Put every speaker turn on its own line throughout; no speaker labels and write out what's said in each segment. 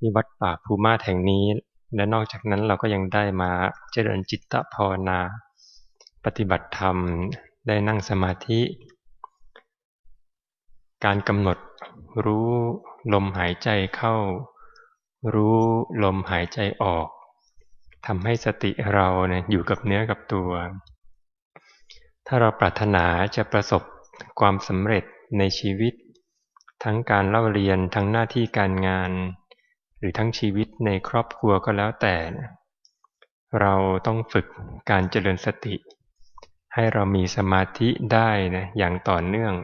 ที่วัดป่าภูมาแห่งนี้ และนอกจากนั้นเราก็ยังได้มาเจริญจิตตภาวนา ปฏิบัติธรรมได้นั่งสมาธิ การกำหนดรู้ลมหายใจเข้า รู้ลมหายใจออกทำให้สติเราเนี่ยอยู่กับเนื้อกับตัว ถ้าเราปรารถนาจะประสบความสำเร็จในชีวิต ทั้งการเล่าเรียนทั้งหน้าที่การงาน หรือทั้งชีวิตในครอบครัวก็แล้วแต่ เราต้องฝึกการเจริญสติ ให้เรามีสมาธิได้นะอย่างต่อเนื่อง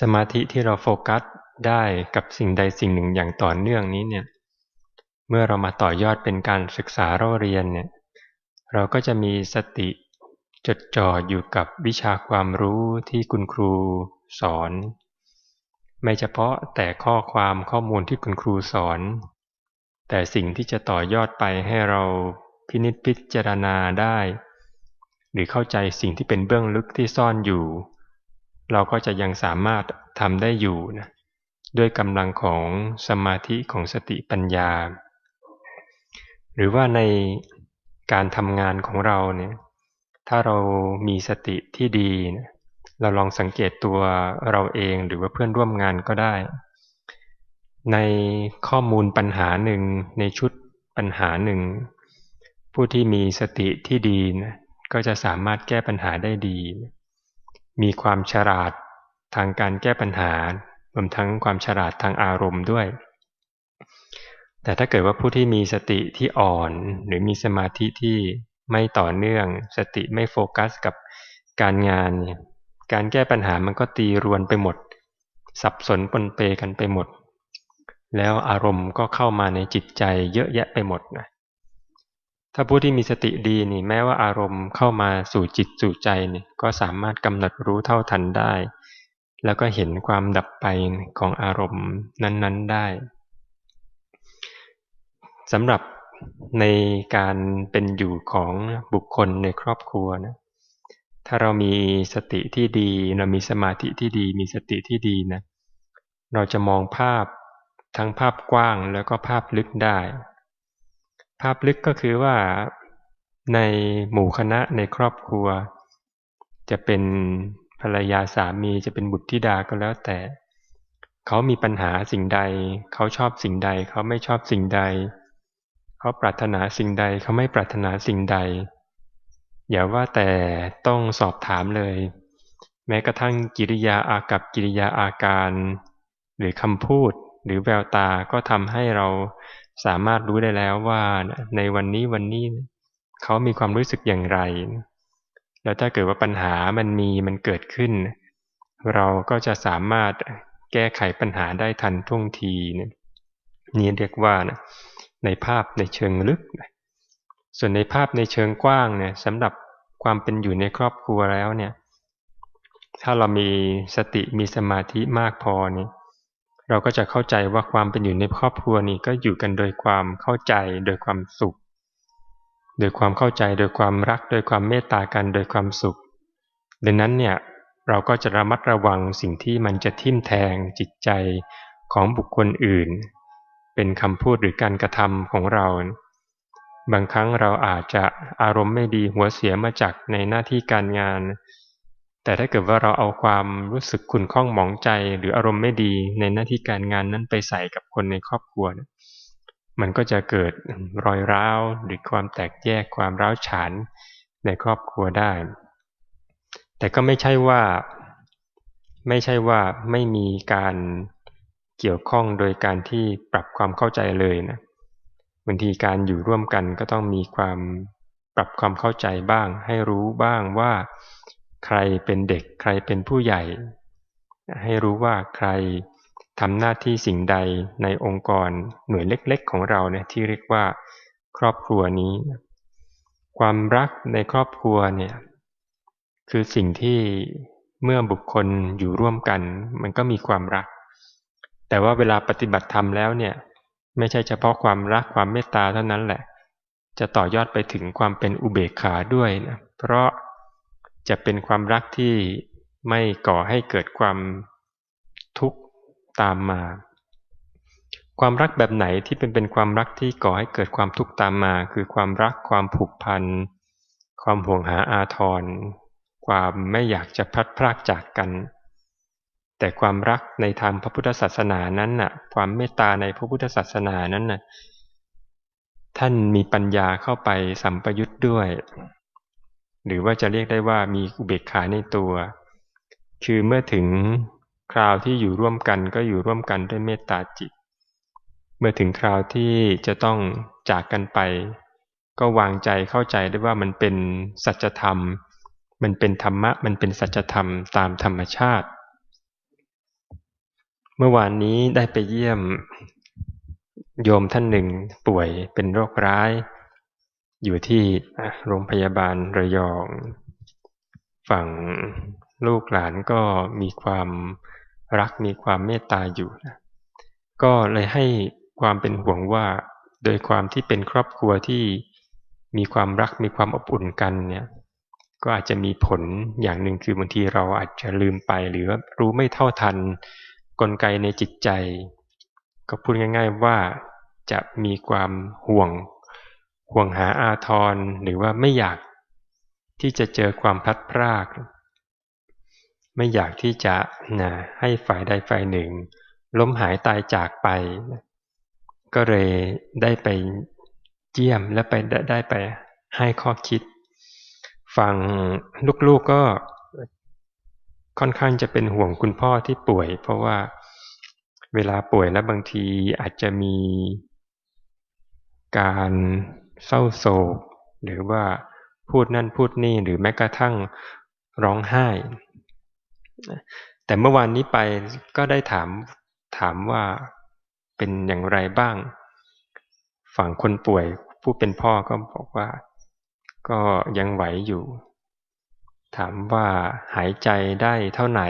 สมาธิที่เราโฟกัสได้กับสิ่งใดสิ่งหนึ่งอย่างต่อเนื่องนี้เนี่ยเมื่อเรามาต่อยอดเป็นการศึกษาเราเรียนเนี่ยเราก็จะมีสติจดจ่ออยู่กับวิชาความรู้ที่คุณครูสอน ไม่เฉพาะแต่ข้อความข้อมูลที่คุณครูสอน แต่สิ่งที่จะต่อยอดไปให้เราพินิจพิจารณาได้ หรือเข้าใจสิ่งที่เป็นเบื้องลึกที่ซ่อนอยู่ เราก็จะยังสามารถทำได้อยู่นะด้วยกำลังของสมาธิของสติปัญญา หรือว่าในการทำงานของเราเนี่ยถ้าเรามีสติที่ดี เราลองสังเกตตัวเราเองหรือว่าเพื่อนร่วมงานก็ได้ ในข้อมูลปัญหาหนึ่งในชุดปัญหาหนึ่งผู้ที่มีสติที่ดีนะก็จะสามารถแก้ปัญหาได้ดี มีความฉลาดทางการแก้ปัญหารวมทั้งความฉลาดทางอารมณ์ด้วย แต่ถ้าเกิดว่าผู้ที่มีสติที่อ่อน หรือมีสมาธิที่ไม่ต่อเนื่อง สติไม่โฟกัสกับการงานเนี่ย การแก้ปัญหามันก็ตีรวนไปหมด สับสนปนเปกันไปหมด แล้วอารมณ์ก็เข้ามาในจิตใจเยอะแยะไปหมดนะถ้าผู้ที่มีสติดีนี่แม้ว่าอารมณ์เข้ามาสู่จิตสู่ใจนี่ก็สามารถกำหนดรู้เท่าทันได้ แล้วก็เห็นความดับไปของอารมณ์นั้น ๆได้สำหรับในการเป็นอยู่ของบุคคลในครอบครัวนะ ถ้าเรามีสติที่ดี เรามีสมาธิที่ดี มีสติที่ดีนะ เราจะมองภาพทั้งภาพกว้างแล้วก็ภาพลึกได้ ภาพลึกก็คือว่าในหมู่คณะในครอบครัว จะเป็นภรรยาสามีจะเป็นบุตรธิดาก็แล้วแต่ เขามีปัญหาสิ่งใด เขาชอบสิ่งใด เขาไม่ชอบสิ่งใด เขาปรารถนาสิ่งใด เขาไม่ปรารถนาสิ่งใด อย่าว่าแต่ต้องสอบถามเลย แม้กระทั่งกิริยาอากับกิริยาอาการ หรือคำพูดหรือแววตาก็ทำให้เราสามารถรู้ได้แล้วว่าในวันนี้วันนี้เขามีความรู้สึกอย่างไร แล้วถ้าเกิดว่าปัญหามันมีมันเกิดขึ้น เราก็จะสามารถแก้ไขปัญหาได้ทันท่วงทีนี่เรียกว่าในภาพในเชิงลึก ส่วนในภาพในเชิงกว้างเนี่ยสำหรับความเป็นอยู่ในครอบครัวแล้วเนี่ย ถ้าเรามีสติมีสมาธิมากพอนี่เราก็จะเข้าใจว่าความเป็นอยู่ในครอบครัวนี้ก็อยู่กันโดยความเข้าใจโดยความสุข โดยความเข้าใจโดยความรัก โดยความเมตตากันโดยความสุข ดังนั้นเนี่ยเราก็จะระมัดระวังสิ่งที่มันจะทิ่มแทงจิตใจของบุคคลอื่น เป็นคำพูดหรือการกระทำของเรา บางครั้งเราอาจจะอารมณ์ไม่ดีหัวเสียมาจากในหน้าที่การงาน แต่ถ้าเกิดว่าเราเอาความรู้สึกขุ่นข้องหมองใจ หรืออารมณ์ไม่ดีในหน้าที่การงานนั้นไปใส่กับคนในครอบครัว มันก็จะเกิดรอยร้าวหรือความแตกแยกความร้าวฉานในครอบครัวได้ แต่ก็ไม่ใช่ว่า ไม่ใช่ว่าไม่มีการเกี่ยวข้องโดยการที่ปรับความเข้าใจเลยนะ บางทีการอยู่ร่วมกันก็ต้องมีความปรับความเข้าใจบ้าง ให้รู้บ้างว่า ใครเป็นเด็กใครเป็นผู้ใหญ่ ให้รู้ว่าใครทำหน้าที่สิ่งใดในองค์กรหน่วยเล็กๆ ของเราเนี่ยที่เรียกว่า ครอบครัวนี้ ความรักในครอบครัวเนี่ยคือสิ่งที่เมื่อบุคคลอยู่ร่วมกัน มันก็มีความรัก แต่ว่าเวลาปฏิบัติธรรมแล้วเนี่ย ไม่ใช่เฉพาะความรักความเมตตาเท่านั้นแหละ จะต่อยอดไปถึงความเป็นอุเบกขาด้วยนะเพราะจะเป็นความรักที่ไม่ก่อให้เกิดความทุกข์ตามมา ความรักแบบไหนที่เป็นเป็นความรักที่ก่อให้เกิดความทุกข์ตามมา คือความรักความผูกพัน ความห่วงหาอาทร ความไม่อยากจะพัดพรากจากกัน แต่ความรักในทางพระพุทธศาสนานั้นน่ะ ความเมตตาในพระพุทธศาสนานั้นน่ะ ท่านมีปัญญาเข้าไปสัมปยุทธด้วย หรือว่าจะเรียกได้ว่ามีอุเบกขาในตัว คือเมื่อถึงคราวที่อยู่ร่วมกันก็อยู่ร่วมกันด้วยเมตตาจิต เมื่อถึงคราวที่จะต้องจากกันไป ก็วางใจเข้าใจได้ว่ามันเป็นสัจธรรม มันเป็นธรรมะ มันเป็นสัจธรรมตามธรรมชาติ เมื่อวานนี้ได้ไปเยี่ยม โยมท่านหนึ่งป่วยเป็นโรคร้าย อยู่ที่โรงพยาบาลระยอง ฝั่งลูกหลานก็มีความรักมีความเมตตาอยู่นะก็เลยให้ความเป็นห่วงว่า โดยความที่เป็นครอบครัวที่มีความรักมีความอบอุ่นกันเนี่ย ก็อาจจะมีผลอย่างหนึ่งคือบางทีเราอาจจะลืมไปหรือรู้ไม่เท่าทัน กลไกในจิตใจ ก็พูดง่าย ๆว่าจะมีความห่วง ห่วงหาอาทรหรือว่าไม่อยากที่จะเจอความพัดพราก ไม่อยากที่จะนะให้ฝ่ายใดฝ่ายหนึ่ง ล้มหายตายจากไป ก็เลยได้ไปเยี่ยมและไปได้ไปให้ข้อคิด ฟังลูกๆกก็ ค่อนข้างจะเป็นห่วงคุณพ่อที่ป่วย เพราะว่าเวลาป่วยแล้วบางทีอาจจะมีการเศร้าโศก หรือว่าพูดนั่นพูดนี่หรือแม้กระทั่งร้องไห้ แต่เมื่อวานนี้ไปก็ได้ถามถามว่าเป็นอย่างไรบ้าง ฝั่งคนป่วยผู้เป็นพ่อก็บอกว่า ก็ยังไหวอยู่ ถามว่าหายใจได้เท่าไหน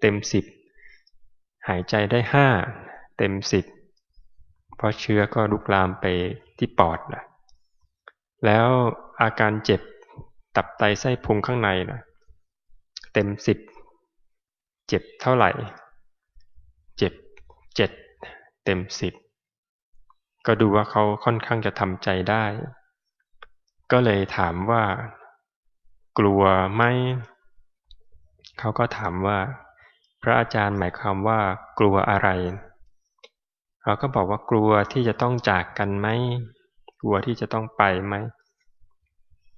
เต็มสิบหายใจได้ห้าเต็มสิบเพราะเชื้อก็ลุกลามไปที่ปอดนะแล้วอาการเจ็บตับไตไส้พุงข้างในนะเต็มสิบเจ็บเท่าไหร่ เจ็บเจ็ดเต็มสิบก็ดูว่าเขาค่อนข้างจะทำใจได้ ก็เลยถามว่า กลัวไหมเขาก็ถามว่า พระอาจารย์หมายความว่ากลัวอะไร เราก็บอกว่ากลัวที่จะต้องจากกันไหมกลัวที่จะต้องไปไหม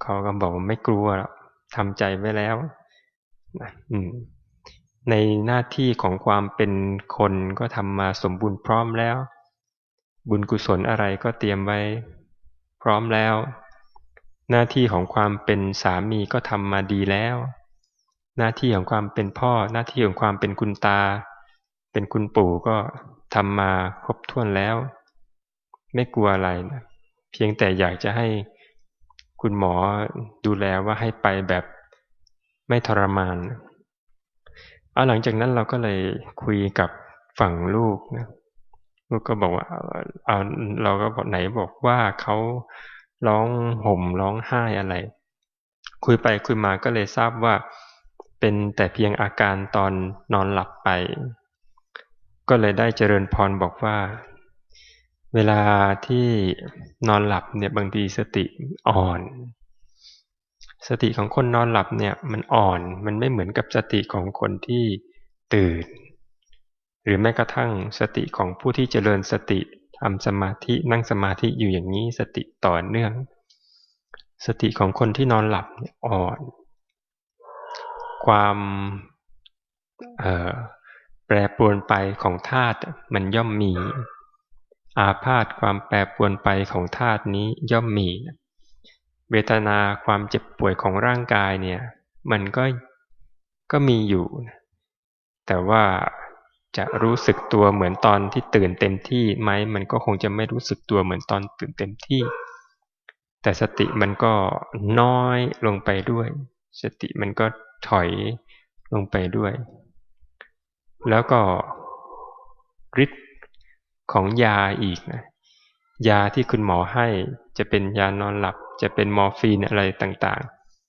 เขาก็บอกว่าไม่กลัวทำใจไว้แล้วในหน้าที่ของความเป็นคนก็ทำมาสมบูรณ์พร้อมแล้ว บุญกุศลอะไรก็เตรียมไว้ พร้อมแล้ว หน้าที่ของความเป็นสามีก็ทำมาดีแล้ว หน้าที่ของความเป็นพ่อ หน้าที่ของความเป็นคุณตา เป็นคุณปู่ก็ทำมาครบถ้วนแล้ว ไม่กลัวอะไรนะเพียงแต่อยากจะให้คุณหมอดูแลว่าให้ไปแบบไม่ทรมานเอาหลังจากนั้นเราก็เลยคุยกับฝั่งลูกนะลูกก็บอกว่าเอาเราก็บอกไหนบอกว่าเขา ร้องห่มร้องไห้อะไร คุยไปคุยมาก็เลยทราบว่า เป็นแต่เพียงอาการตอนนอนหลับไป ก็เลยได้เจริญพรบอกว่า เวลาที่นอนหลับเนี่ยบางทีสติอ่อน สติของคนนอนหลับเนี่ยมันอ่อนมันไม่เหมือนกับสติของคนที่ตื่น หรือแม้กระทั่งสติของผู้ที่เจริญสติ ทำสมาธินั่งสมาธิอยู่อย่างนี้สติต่อเนื่อง สติของคนที่นอนหลับอ่อน ความแปรปรวนไปของธาตุมันย่อมมี อาพาธความแปรปรวนไปของธาตุนี้ย่อมมีเวทนาความเจ็บป่วยของร่างกายเนี่ย มันก็ก็มีอยู่ แต่ว่า จะรู้สึกตัวเหมือนตอนที่ตื่นเต็มที่ไหมมันก็คงจะไม่รู้สึกตัวเหมือนตอนตื่นเต็มที่ แต่สติมันก็น้อยลงไปด้วย สติมันก็ถอยลงไปด้วย แล้วก็ฤทธิ์ของยาอีกนะยาที่คุณหมอให้จะเป็นยานอนหลับ จะเป็นมอร์ฟีนอะไรต่าง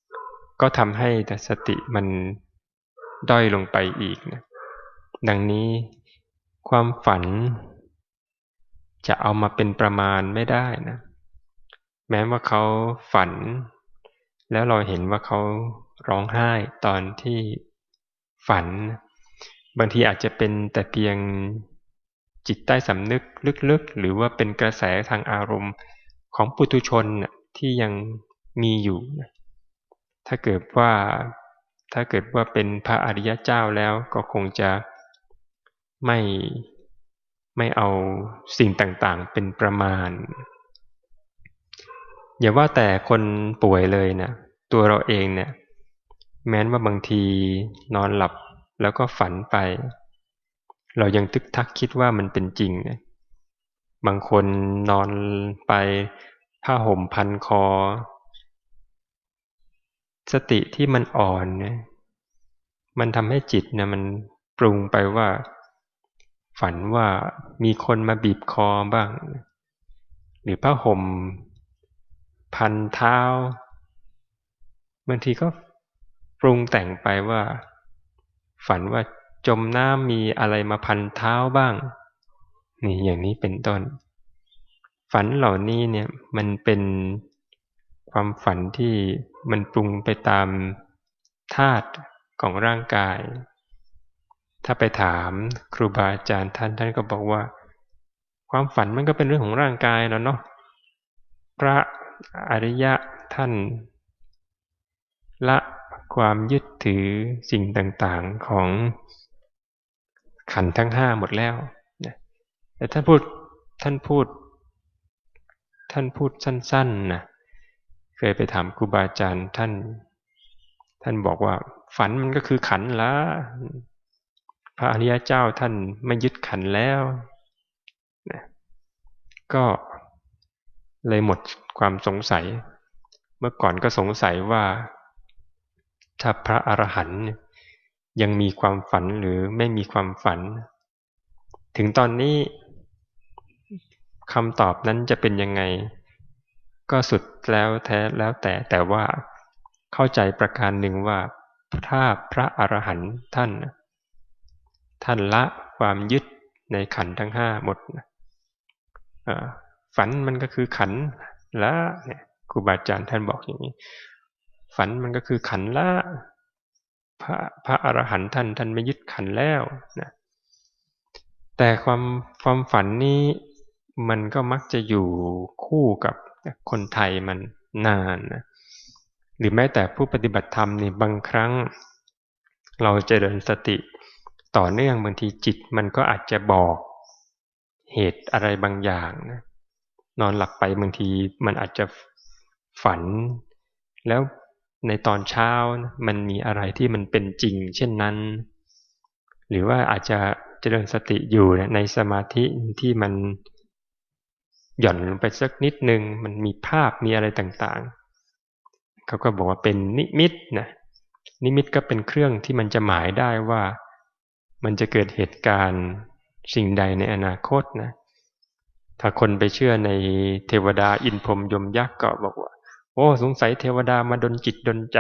ๆ ก็ทำให้แต่สติมันด้อยลงไปอีกนะ ดังนี้ความฝัน จะเอามาเป็นประมาณไม่ได้นะ แม้ว่าเขาฝัน แล้วเราเห็นว่าเขาร้องไห้ตอนที่ฝัน บางทีอาจจะเป็นแต่เพียงจิตใต้สำนึกลึกๆ หรือว่าเป็นกระแสทางอารมณ์ของปุถุชนที่ยังมีอยู่ ถ้าเกิดว่าถ้าเกิดว่าเป็นพระอริยเจ้าแล้วก็คงจะ ไม่ไม่เอาสิ่งต่างๆ เป็นประมาณ อย่าว่าแต่คนป่วยเลยนะตัวเราเองเนี่ย แม้นว่าบางทีนอนหลับแล้วก็ฝันไป เรายังทึกทักคิดว่ามันเป็นจริงนะบางคนนอนไปผ้าห่มพันคอ สติที่มันอ่อนเนี่ยมันทำให้จิตเนี่ยมันปรุงไปว่า ฝันว่ามีคนมาบีบคอบ้าง หรือผ้าห่ม พันเท้าบางทีก็ปรุงแต่งไปว่า ฝันว่าจมน้ำมีอะไรมาพันเท้าบ้าง นี่อย่างนี้เป็นต้น ฝันเหล่านี้เนี่ยมันเป็นความฝันที่มันปรุงไปตามธาตุของร่างกาย ถ้าไปถามครูบาอาจารย์ท่านท่านก็บอกว่า ความฝันมันก็เป็นเรื่องของร่างกายแล้วเนาะพระอริยะท่าน ละความยึดถือสิ่งต่างๆของขันทั้งห้าหมดแล้วแต่ท่านพูดท่านพูด ท่านพูดสั้นๆนะเคยไปถามครูบาอาจารย์ท่าน ท่านบอกว่า ฝันมันก็คือขันละ พระอริยเจ้าท่านไม่ยึดขันแล้วนะก็เลยหมดความสงสัย เมื่อก่อนก็สงสัยว่า ถ้าพระอรหันต์ยังมีความฝันหรือไม่มีความฝัน ถึงตอนนี้คำตอบนั้นจะเป็นยังไง ก็สุดแล้วแท้แล้วแต่แต่ว่าเข้าใจประการหนึ่งว่าถ้าพระอรหันต์ท่าน ท่านละความยึดในขันทั้งห้าหมดฝันมันก็คือขันละเนี่ยครูบาอาจารย์ท่านบอกอย่างนี้ ฝันมันก็คือขันละพระพระอรหันต์ท่านท่านไม่ยึดขันแล้วนะแต่ความความฝันนี้มันก็มักจะอยู่คู่กับคนไทยมันนานนะหรือแม้แต่ผู้ปฏิบัติธรรมนี่บางครั้ง เราจะเดินสติ ต่อเนื่องบางทีจิตมันก็อาจจะบอกเหตุอะไรบางอย่างนะนอนหลับไปบางทีมันอาจจะฝัน แล้วในตอนเช้ามันมีอะไรที่มันเป็นจริง เช่นนั้น หรือว่าอาจจะเจริญสติอยู่ในสมาธิที่มันหย่อนลงไปสักนิดนึง มันมีภาพมีอะไรต่างๆ เขาก็บอกว่าเป็นนิมิตนะนิมิตก็เป็นเครื่องที่มันจะหมายได้ว่า มันจะเกิดเหตุการณ์สิ่งใดในอนาคตนะ ถ้าคนไปเชื่อในเทวดาอินพรมยมยักษ์ก็บอกว่า โอ้สงสัยเทวดามาดนจิตดนใจ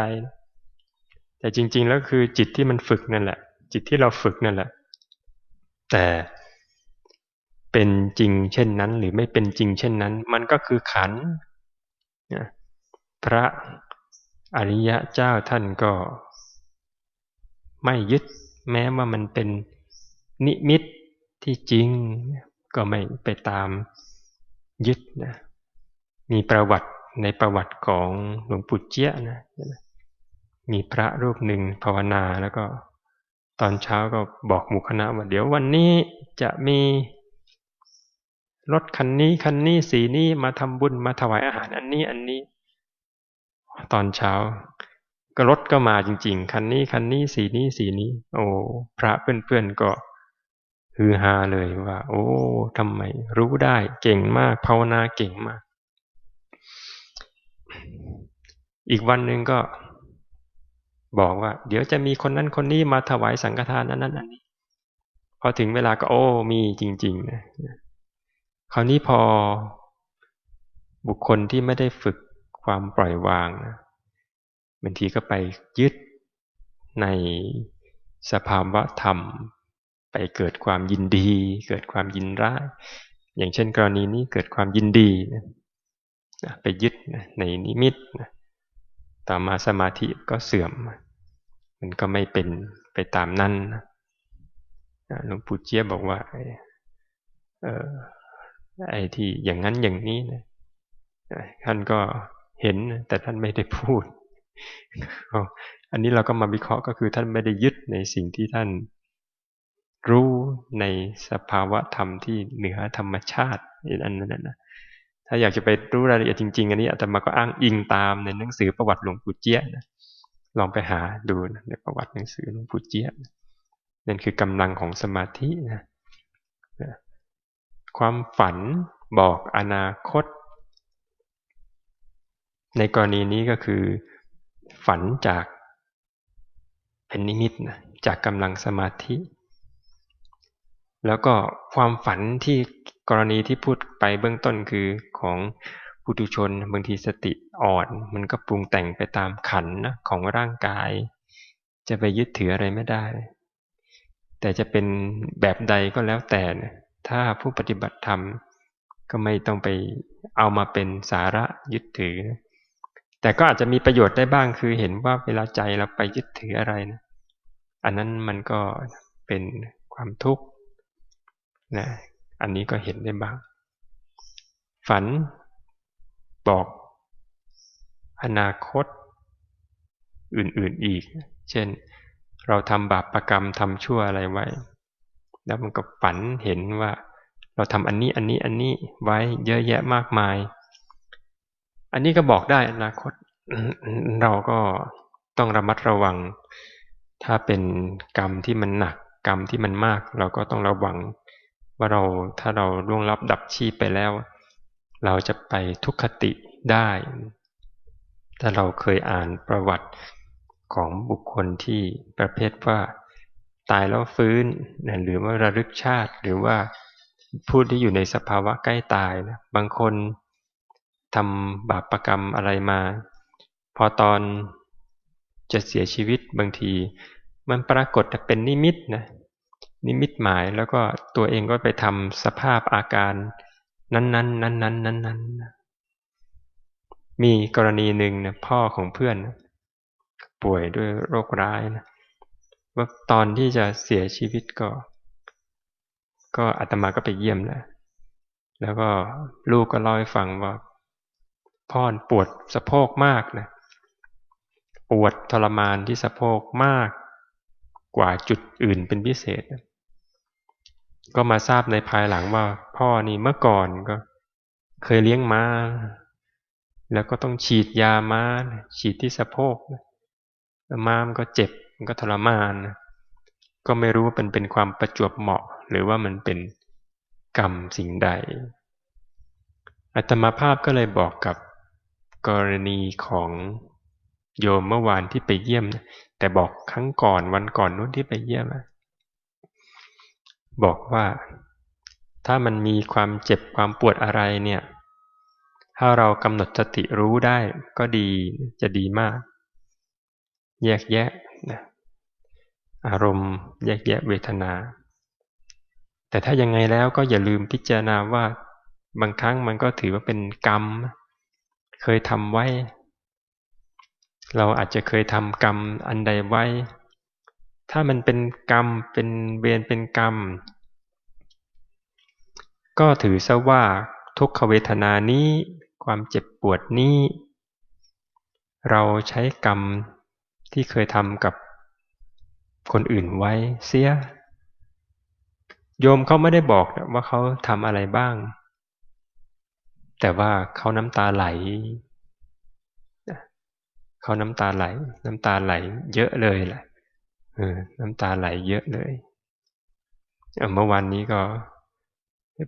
แต่จริง ๆ แล้วคือจิตที่มันฝึกนั่นแหละ จิตที่เราฝึกนั่นแหละ แต่เป็นจริงเช่นนั้น หรือไม่เป็นจริงเช่นนั้น มันก็คือขันพระอริยะเจ้าท่านก็ไม่ยึด แม้ว่ามันเป็นนิมิตที่จริงก็ไม่ไปตามยึดนะมีประวัติในประวัติของหลวงปู่เจี๊ยนะมีพระรูปหนึ่งภาวนาแล้วก็ตอนเช้าก็บอกหมู่คณะว่าเดี๋ยววันนี้จะมีรถคันนี้คันนี้สีนี้มาทำบุญมาถวายอาหารอันนี้อันนี้ ตอนเช้า ก็รถก็มาจริง ๆ คันนี้คันนี้สีนี้สีนี้ โอ้พระเพื่อนๆก็ฮือฮาเลยว่า โอ้ทำไมรู้ได้เก่งมากภาวนาเก่งมาก อีกวันหนึ่งก็ บอกว่า เดี๋ยวจะมีคนนั้นคนนี้มาถวายสังฆทานนั้นนั้นอันนี้พอถึงเวลาก็โอ้มีจริงๆนะคราวนี้พอบุคคลที่ไม่ได้ฝึกความปล่อยวางนะ บางทีก็ไปยึดในสภาวะธรรม ไปเกิดความยินดี เกิดความยินร้ายอย่างเช่นกรณีนี้เกิดความยินดีไปยึดในนิมิตต่อมาสมาธิก็เสื่อม มันก็ไม่เป็นไปตามนั้นหลวงปู่เจี๊ยบบอกว่าเออไอ้ที่อย่างนั้นอย่างนี้นะท่านก็เห็นแต่ท่านไม่ได้พูด อันนี้เราก็มาวิเคราะห์ก็คือท่านไม่ได้ยึดในสิ่งที่ท่านรู้ในสภาวะธรรมที่เหนือธรรมชาติอันนั้นนะถ้าอยากจะไปรู้รายละเอียดจริง ๆ อันนี้อาตมาก็อ้างอิงตามในหนังสือประวัติหลวงปู่เจี๊ยนะลองไปหาดูในประวัติหนังสือหลวงปู่เจี๊ยนั่นคือกำลังของสมาธินะความฝันบอกอนาคต ในกรณีนี้ก็คือ ฝันจากเป็นนิมิตนะจากกำลังสมาธิ แล้วก็ความฝันที่กรณีที่พูดไปเบื้องต้นคือของปุถุชนบางทีสติอ่อน มันก็ปรุงแต่งไปตามขันนะของร่างกาย จะไปยึดถืออะไรไม่ได้ แต่จะเป็นแบบใดก็แล้วแต่นะถ้าผู้ปฏิบัติธรรมก็ไม่ต้องไปเอามาเป็นสาระยึดถือ แต่ก็อาจจะมีประโยชน์ได้บ้างคือเห็นว่าเวลาใจเราไปยึดถืออะไรนะอันนั้นมันก็เป็นความทุกข์นะอันนี้ก็เห็นได้บ้าง ฝันบอก อนาคต อื่นๆอีก เช่น เราทำบาปประกรรมทำชั่วอะไรไว้ แล้วมันก็ฝันเห็นว่า เราทำอันนี้อันนี้อันนี้ไว้เยอะแยะมากมาย อันนี้ก็บอกได้อนาคต เราก็ต้องระมัดระวัง ถ้าเป็นกรรมที่มันหนักกรรมที่มันมาก เราก็ต้องระวัง ว่าเราถ้าเราล่วงลับดับชีพไปแล้ว เราจะไปทุกขติได้ ถ้าเราเคยอ่านประวัติของบุคคลที่ประเภทว่าตายแล้วฟื้นนะหรือว่าระลึกชาติ หรือว่าผู้ที่อยู่ในสภาวะใกล้ตายนะบางคน ทำบาปประกรรมอะไรมา พอตอนจะเสียชีวิตบางที มันปรากฏเป็นนิมิตนะนิมิตหมายแล้วก็ตัวเองก็ไปทำสภาพอาการ นั้นๆ นั้นๆนั้นๆมีกรณีหนึ่งนะพ่อของเพื่อนป่วยด้วยโรคร้ายนะว่าตอนที่จะเสียชีวิตก็ ก็อาตมาก็ไปเยี่ยมแล้วแล้วก็ลูกก็เล่าให้ฟังว่า พ่อปวดสะโพกมากนะปวดทรมานที่สะโพกมากกว่าจุดอื่นเป็นพิเศษ ก็มาทราบในภายหลังว่า พ่อนี่เมื่อก่อนก็ เคยเลี้ยงม้า แล้วก็ต้องฉีดยาม้า ฉีดที่สะโพกม้ามันก็เจ็บมันก็ทรมาน ก็ไม่รู้ว่าเป็นเป็นความประจวบเหมาะ หรือว่ามันเป็นกรรมสิ่งใดอัตมาภาพก็เลยบอกกับ กรณีของโยมเมื่อวานที่ไปเยี่ยม แต่บอกครั้งก่อนวันก่อนนู้นที่ไปเยี่ยมบอกว่า ถ้ามันมีความเจ็บความปวดอะไรเนี่ย ถ้าเรากำหนดสติรู้ได้ก็ดีจะดีมาก แยกแยะนะอารมณ์ แยกแยะเวทนา แต่ถ้ายังไงแล้วก็อย่าลืมพิจารณาว่าบางครั้งมันก็ถือว่าเป็นกรรม เคยทำไว้ เราอาจจะเคยทำกรรมอันใดไว้ ถ้ามันเป็นกรรมเป็นเวรเป็นกรรม ก็ถือซะว่าทุกขเวทนานี้ความเจ็บปวดนี้ เราใช้กรรมที่เคยทำกับคนอื่นไว้เสีย โยมเขาไม่ได้บอกว่าเขาทำอะไรบ้าง แต่ว่าเขาน้ำตาไหลเขาน้ำตาไหล น้ำตาไหล เยอะเลยแหละเออน้ำตาไหลเยอะเลยเมื่อวานนี้ก็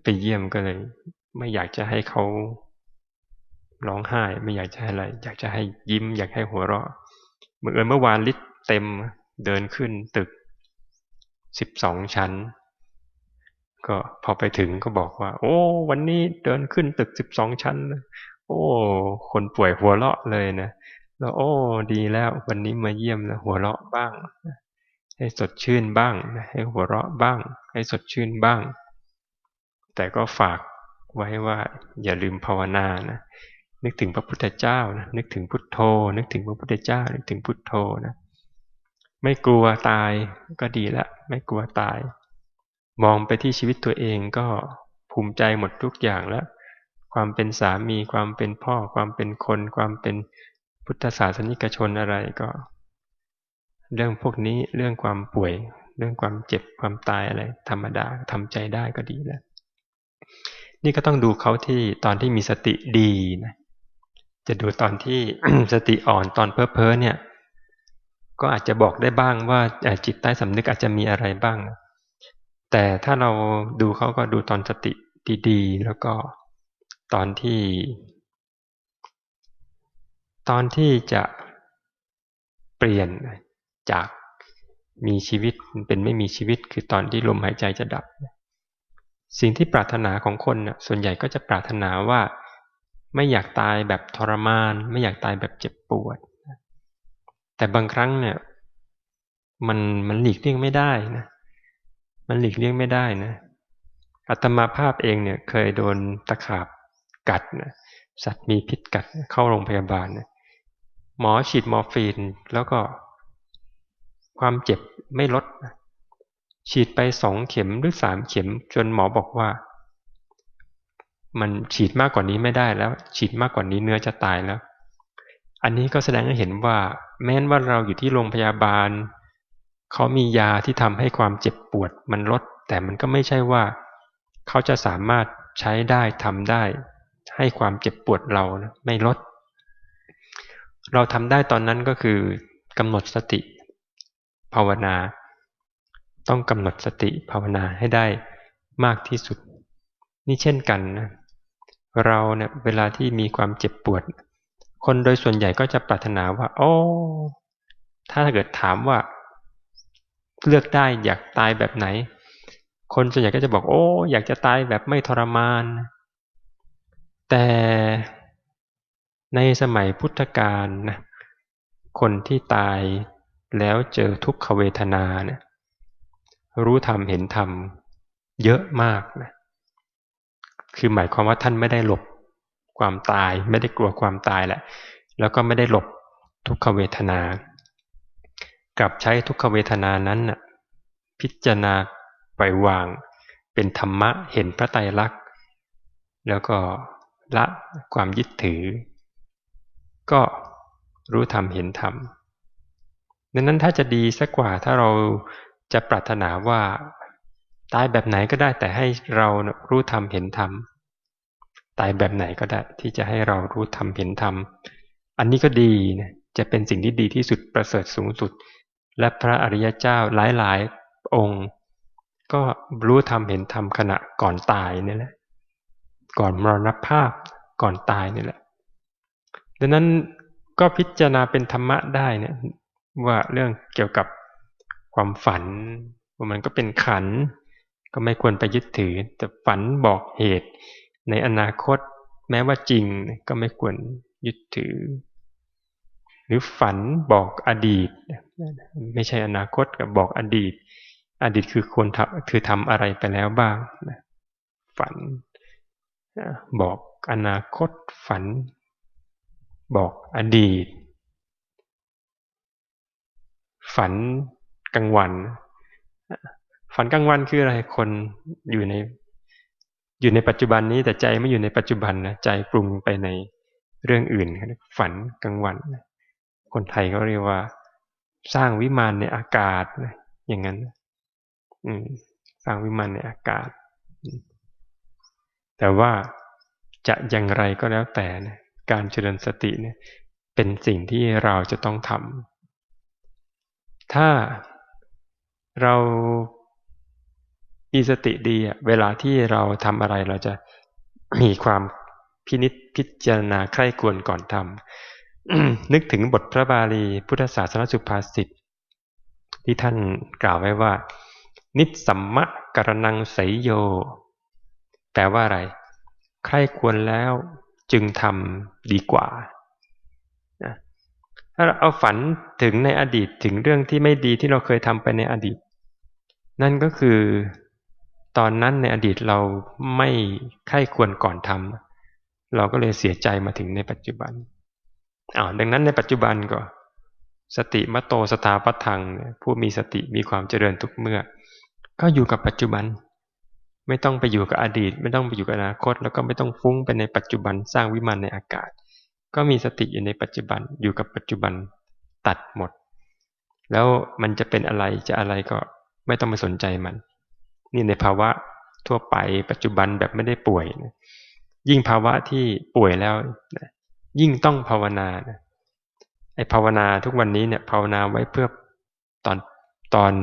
ไปเยี่ยมก็เลย ไม่อยากจะให้เขาร้องไห้ ไม่อยากจะให้อะไร อยากจะให้ยิ้ม อยากให้หัวเราะเมื่อเมื่อวานลิศเต็มเดินขึ้นตึกสิบสองชั้น ก็พอไปถึงก็บอกว่า โอ้ วันนี้เดินขึ้นตึกสิบสองชั้นโอ้ คนป่วยหัวเราะเลยนะแล้วโอ้ ดีแล้ววันนี้มาเยี่ยมแล้วหัวเราะบ้าง ให้สดชื่นบ้างให้หัวเราะบ้าง ให้สดชื่นบ้าง แต่ก็ฝากไว้ว่า อย่าลืมภาวนานะนึกถึงพระพุทธเจ้านะนึกถึงพุทโธ นึกถึงพระพุทธเจ้า นึกถึงพุทโธนะไม่กลัวตายก็ดีละ ไม่กลัวตาย มองไปที่ชีวิตตัวเองก็ภูมิใจหมดทุกอย่างแล้ว ความเป็นสามี ความเป็นพ่อ ความเป็นคน ความเป็นพุทธศาสนิกชนอะไรก็ เรื่องพวกนี้เรื่องความป่วย เรื่องความเจ็บความตายอะไร ธรรมดาทำใจได้ก็ดีแล้ว นี่ก็ต้องดูเขาที่ตอนที่มีสติดีนะจะดูตอนที่สติอ่อนตอนเพ้อเพ้อเนี่ย ก็อาจจะบอกได้บ้างว่าจิตใต้สำนึกอาจจะมีอะไรบ้าง แต่ถ้าเราดูเขาก็ดูตอนสติดีๆ แล้วก็ตอนที่ ตอนที่จะเปลี่ยนจากมีชีวิตเป็นไม่มีชีวิตคือตอนที่ลมหายใจจะดับ สิ่งที่ปรารถนาของคนส่วนใหญ่ก็จะปรารถนาว่าไม่อยากตายแบบทรมาน ไม่อยากตายแบบเจ็บปวด แต่บางครั้งเนี่ย มันมันหลีกเลี่ยงไม่ได้นะ มันหลีกเลี่ยงไม่ได้นะอัตมาภาพเองเนี่ยเคยโดนตะขาบกัดนะสัตว์มีพิษกัดเข้าโรงพยาบาลนะหมอฉีดมอร์ฟีนแล้วก็ ความเจ็บไม่ลด ฉีดไปสองเข็มหรือสามเข็ม จนหมอบอกว่า มันฉีดมากกว่านี้ไม่ได้แล้ว ฉีดมากกว่านี้เนื้อจะตายแล้ว อันนี้ก็แสดงให้เห็นว่า แม้นว่าเราอยู่ที่โรงพยาบาล เขามียาที่ทำให้ความเจ็บปวดมันลด แต่มันก็ไม่ใช่ว่า เขาจะสามารถใช้ได้ทำได้ ให้ความเจ็บปวดเรานะไม่ลด เราทำได้ตอนนั้นก็คือกำหนดสติ ภาวนา ต้องกำหนดสติภาวนาให้ได้มากที่สุด นี่เช่นกันนะเราเนี่ยเวลาที่มีความเจ็บปวด คนโดยส่วนใหญ่ก็จะปรารถนาว่า โอ้ ถ้าเกิดถามว่า เลือกได้อยากตายแบบไหน คนส่วนใหญ่ก็จะบอกโอ้ อยากจะตายแบบไม่ทรมาน แต่ในสมัยพุทธกาลนะคนที่ตายแล้วเจอทุกขเวทนาเนี่ยรู้ธรรมเห็นธรรมเยอะมากนะคือหมายความว่าท่านไม่ได้หลบความตาย ไม่ได้กลัวความตายแหละ แล้วก็ไม่ได้หลบทุกขเวทนา กลับใช้ทุกขเวทนานั้นน่ะพิจารณาปล่อยวาง เป็นธรรมะเห็นพระไตรลักษณ์ แล้วก็ละความยึดถือ ก็รู้ธรรมเห็นธรรมดังนั้นถ้าจะดีสักกว่าถ้าเราจะปรารถนาว่าตายแบบไหนก็ได้แต่ให้เรารู้ธรรมเห็นธรรมตายแบบไหนก็ได้ที่จะให้เรารู้ธรรมเห็นธรรมอันนี้ก็ดีนะจะเป็นสิ่งที่ดีที่สุดประเสริฐสูงสุด และพระอริยเจ้าหลายๆองค์ ก็รู้ธรรมเห็นธรรมขณะก่อนตายนี่แหละ ก่อนมรณภาพก่อนตายนี่แหละ ดังนั้นก็พิจารณาเป็นธรรมะได้เนี่ยว่าเรื่องเกี่ยวกับความฝันว่ามันก็เป็นขัน ก็ไม่ควรไปยึดถือ แต่ฝันบอกเหตุ ในอนาคตแม้ว่าจริงก็ไม่ควรยึดถือ หรือฝันบอกอดีต ไม่ใช่อนาคตกับบอกอดีต อดีตคือควรทำคือทำอะไรไปแล้วบ้างฝันบอกอนาคตฝัน บอกอดีต ฝันกลางวัน ฝันกลางวันคืออะไรคนอยู่ในอยู่ในปัจจุบันนี้แต่ใจไม่อยู่ในปัจจุบันนะใจปรุงไปในเรื่องอื่น ฝันกลางวัน คนไทยเขาเรียกว่า สร้างวิมานในอากาศอย่างนั้นสร้างวิมานในอากาศ แต่ว่าจะอย่างไรก็แล้วแต่นะการเจริญสติเนี่ยเป็นสิ่งที่เราจะต้องทำถ้าเรามีสติดีเวลาที่เราทำอะไรเราจะมีความพินิษพิจารณาใคร่ควรก่อนทำ นึกถึงบทพระบาลีพุทธศาสนสุภาษิตที่ท่านกล่าวไว้ว่า นิสัมมะกรนังไสโย แปลว่าอะไร ใครควรแล้วจึงทำดีกว่า ถ้าเราเอาฝันถึงในอดีตถึงเรื่องที่ไม่ดีที่เราเคยทำไปในอดีต นั่นก็คือตอนนั้นในอดีตเราไม่ไข้ควรก่อนทำเราก็เลยเสียใจมาถึงในปัจจุบัน อ้าวดังนั้นในปัจจุบันก็ สติมโตสตาปัทังผู้มีสติมีความเจริญทุกเมื่อ ก็อยู่กับปัจจุบัน ไม่ต้องไปอยู่กับอดีต ไม่ต้องไปอยู่กับอนาคต แล้วก็ไม่ต้องฟุ้งไปในปัจจุบันสร้างวิมานในอากาศ ก็มีสติอยู่ในปัจจุบันอยู่กับปัจจุบันตัดหมด แล้วมันจะเป็นอะไรจะอะไรก็ไม่ต้องไปสนใจมัน นี่ในภาวะทั่วไปปัจจุบันแบบไม่ได้ป่วยนะยิ่งภาวะที่ป่วยแล้วนะ ยิ่งต้องภาวนานะไอ้ภาวนาทุกวันนี้เนี่ยภาวนาไว้เพื่อตอนตอน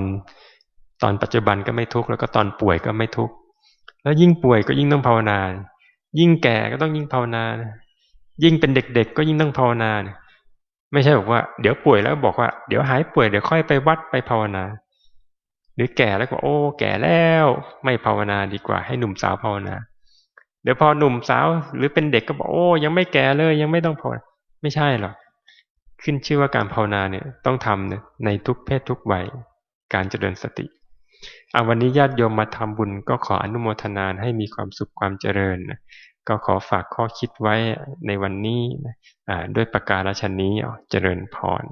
ตอนปัจจุบันก็ไม่ทุกข์แล้วก็ตอนป่วยก็ไม่ทุกข์แล้วยิ่งป่วยก็ยิ่งต้องภาวนา ยิ่งแก่ก็ต้องยิ่งภาวนา ยิ่งเป็นเด็กๆก็ยิ่งต้องภาวนา ไม่ใช่บอกว่าเดี๋ยวป่วยแล้วบอกว่าเดี๋ยวหายป่วยเดี๋ยวค่อยไปวัดไปภาวนา หรือแก่แล้วก็โอ้ แก่แล้ว ไม่ภาวนาดีกว่า ให้หนุ่มสาวภาวนา ดี๋ยวพอหนุ่มสาวหรือเป็นเด็กก็บอกโอ้ยังไม่แก่เลยยังไม่ต้องภาวนาไม่ใช่หรอกขึ้นชื่อว่าการภาวนาเนี่ยต้องทำนในทุกเพศทุกวัยการเจริญสติเอาวันนี้ญาติโยมมาทำบุญก็ขออนุโมทนาให้มีความสุขความเจริญนะก็ขอฝากข้อคิดไว้ในวันนี้นะด้วยประกาศชนนี้เจริญพร